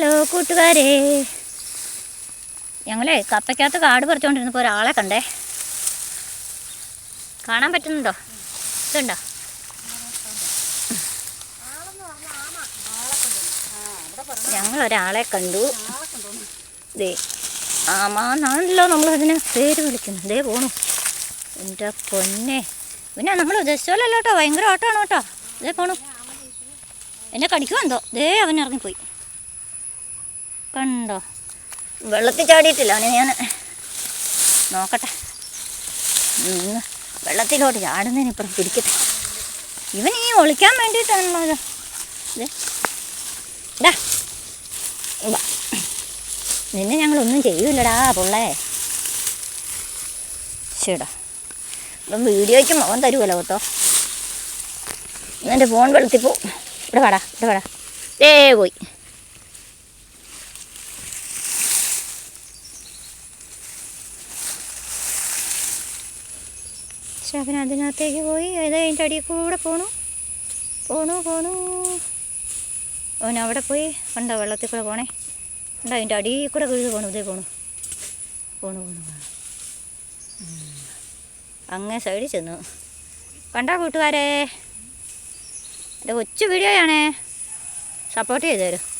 Hello കൂട്ടുകാരെ. ഞങ്ങളെ കപ്പയ്ക്കകത്ത് കാട് പറിച്ചുകൊണ്ടിരുന്നപ്പോൾ ഒരാളെ കണ്ടേ. കാണാൻ പറ്റുന്നുണ്ടോ? ഇതുണ്ടോ? ഞങ്ങൾ ഒരാളെ കണ്ടു. ദേ ആമാന്നാണല്ലോ നമ്മൾ അതിനെ പേര് വിളിക്കുന്നു ദേ പോണു. എന്റെ പൊന്നെ. പിന്നെ നമ്മൾ ഉദ്ദേശിച്ചോലല്ലോ കേട്ടോ. ഭയങ്കര ഓട്ടമാണ് കേട്ടോ. ദേ പോണു. എന്നെ കടിക്കുമോ എന്തോ. ദേ അവൻ ഇറങ്ങിപ്പോയി. കണ്ടോ? വെള്ളത്തിൽ ചാടിയിട്ടില്ല അവനെ ഞാൻ. നോക്കട്ടെ. വെള്ളത്തിലോട്ട് ചാടുന്നതിന് ഇപ്പുറം പിടിക്കട്ടെ. ഇവൻ ഈ ഒളിക്കാൻ വേണ്ടിയിട്ടാണല്ലോ ഇത്. ഇതാ. നിന്നെ ഞങ്ങളൊന്നും ചെയ്യൂലടാ പുള്ളേ. ശരിടാ ഇപ്പം വീഡിയോയ്ക്ക് മുഖം തരുമല്ലോ കേട്ടോ. എന്റെ ഫോൺ വെളുത്തിപ്പോ ഇവിടെ വാടാ ഇവിടെ വാടാ. ദേ പോയി. അവൻ അതിനകത്തേക്ക് പോയി. അത് അതിന്റെ അടിയിൽ കൂടെ പോണു? പോണു പോണു. അവൻ അവിടെ പോയി. കണ്ടോ വെള്ളത്തിൽ കൂടെ പോണേ? കണ്ടോ അതിന്റെ അടിയിൽ കൂടെ കഴുത് പോണു. ഇതേ പോണു. പോണു പോണു പോണു. അങ്ങേ സൈഡിൽ ചെന്നു. കണ്ടോ കൂട്ടുകാരേ? എന്റെ കൊച്ചു വീഡിയോയാണേ. സപ്പോർട്ട് ചെയ്തു തരും.